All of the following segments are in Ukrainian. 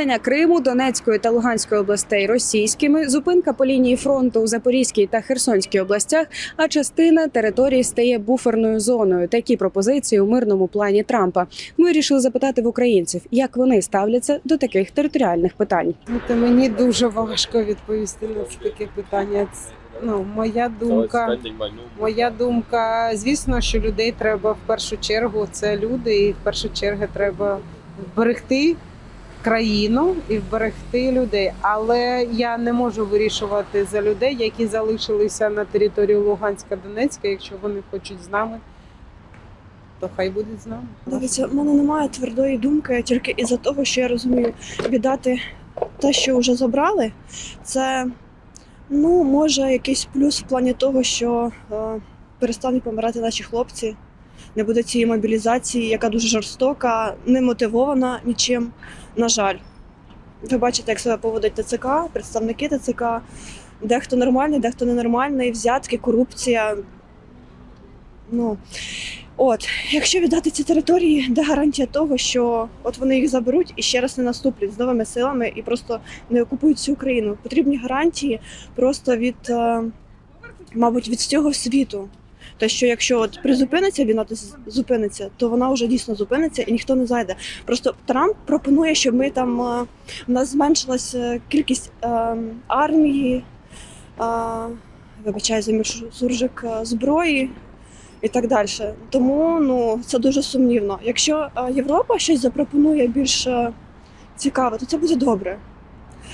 визнання Криму, Донецької та Луганської областей російськими, зупинка по лінії фронту у Запорізькій та Херсонській областях, а частина території стає буферною зоною. Такі пропозиції у мирному плані Трампа. Ми вирішили запитати в українців, як вони ставляться до таких територіальних питань. Знаєте, мені дуже важко відповісти на таке питання. Ну, моя думка, моя думка, звісно, що людей треба в першу чергу, це люди, і в першу чергу треба вберегти країну і вберегти людей. Але я не можу вирішувати за людей, які залишилися на території Луганська, Донецька. Якщо вони хочуть з нами, то хай будуть з нами. Дивіться, в мене немає твердої думки тільки із-за того, що я розумію, віддати те, що вже забрали, це ну, може якийсь плюс в плані того, що е, перестануть помирати наші хлопці, не буде цієї мобілізації, яка дуже жорстока, не мотивована нічим. На жаль, ви бачите, як себе поводить ТЦК, представники ТЦК. Дехто нормальний, дехто ненормальний, взятки, корупція. Ну, От, якщо віддати ці території, де гарантія того, що от вони їх заберуть і ще раз не наступлять з новими силами і просто не окупують всю Україну. Потрібні гарантії просто від, е, мабуть, від всього світу. Те, що якщо от призупиниться війна, то зупиниться, то вона вже дійсно зупиниться і ніхто не зайде. Просто Трамп пропонує, щоб ми там е, в нас зменшилася кількість е, армії, е, вибачаю за суржик е, зброї і так далі. Тому ну це дуже сумнівно. Якщо е, Європа щось запропонує більш е, цікаве, то це буде добре.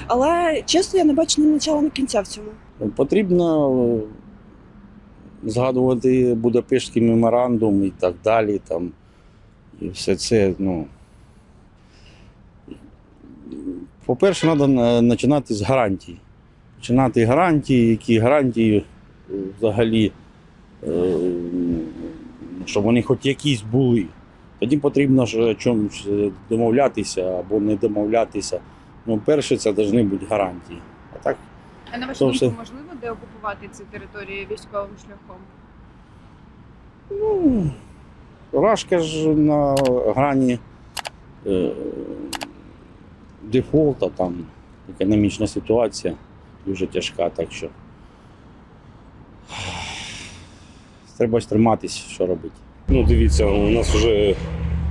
Але чесно, я не бачу ні начала, ні кінця в цьому. Потрібно е, згадувати Будапештський меморандум і так далі. Там, і все це, ну. По-перше, треба починати з гарантій. Починати гарантії, які гарантії е, взагалі, е, щоб вони хоч якісь були. Тоді потрібно ж чомусь домовлятися або не домовлятися. Ну, перше, це повинні бути гарантії. А так А на вашу думку, все. можливо деокупувати ці території військовим шляхом? Ну, Рашка ж на грані е, дефолта, там економічна ситуація дуже тяжка, так що треба ж триматись, що робити. Ну, дивіться, у нас вже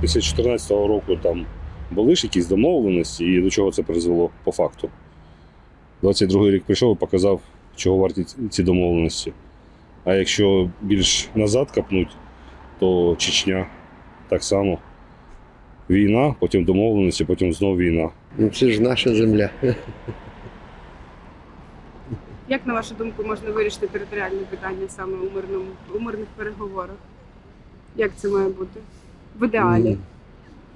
після 2014 року там були ж якісь домовленості, і до чого це призвело по факту. 22 рік прийшов і показав, чого варті ці- ці домовленості. А якщо більш назад капнуть, то Чечня так само. Війна, потім домовленості, потім знову війна. Ну, це ж наша земля. Як на вашу думку можна вирішити територіальне питання саме у мирному у мирних переговорах? Як це має бути? В ідеалі.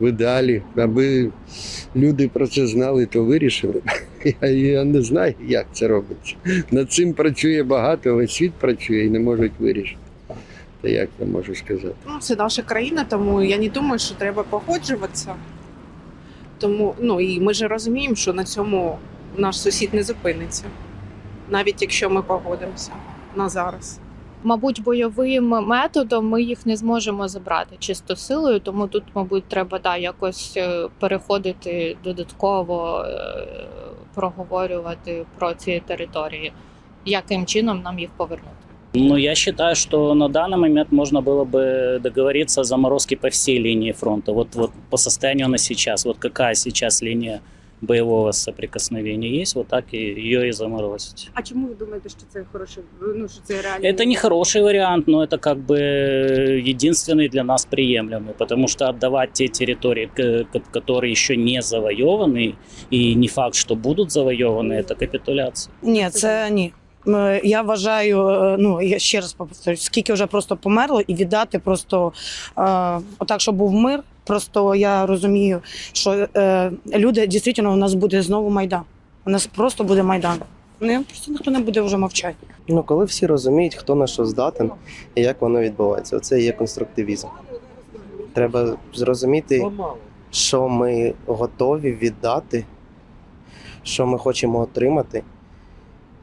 В ідеалі, аби люди про це знали, то вирішили. Я, я не знаю, як це робиться. Над цим працює багато, весь світ працює і не можуть вирішити. Та як я можу сказати? Ну, це наша країна, тому я не думаю, що треба погоджуватися. Тому, ну і ми ж розуміємо, що на цьому наш сусід не зупиниться, навіть якщо ми погодимося на зараз Мабуть, бойовим методом ми їх не зможемо забрати чисто силою, тому тут, мабуть, треба да, якось е, переходити додатково, е, проговорювати про ці території, яким чином нам їх повернути. Ну, я считаю, что на данный момент можно было бы договориться о заморозке по всей линии фронта. Вот, вот по состоянию на сейчас, вот какая сейчас линия боевого соприкосновения есть, вот так и ее и заморозить. А чому ви думаєте, що це хороше? Ну що це реально? Это не хороший вариант, но это как бы единственный для нас приемлемый, потому что отдавать те территории, к- к- которые еще не завоеваны, и не факт, что будут завоеваны, это капитуляция. Ні, це ні. Е, Я вважаю, е, ну я ще раз повторюю, скільки вже просто померло, і віддати просто е, отак, щоб був мир. Просто я розумію, що е, люди дійсно у нас буде знову майдан. У нас просто буде майдан. Ну, просто ніхто не буде вже мовчати. Ну, коли всі розуміють, хто на що здатен і як воно відбувається, оце і є конструктивізм. Треба зрозуміти, що ми готові віддати, що ми хочемо отримати,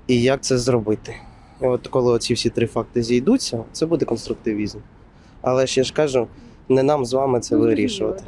і як це зробити. І от коли оці всі три факти зійдуться, це буде конструктивізм. Але ж я ж кажу, не нам з вами це вирішувати.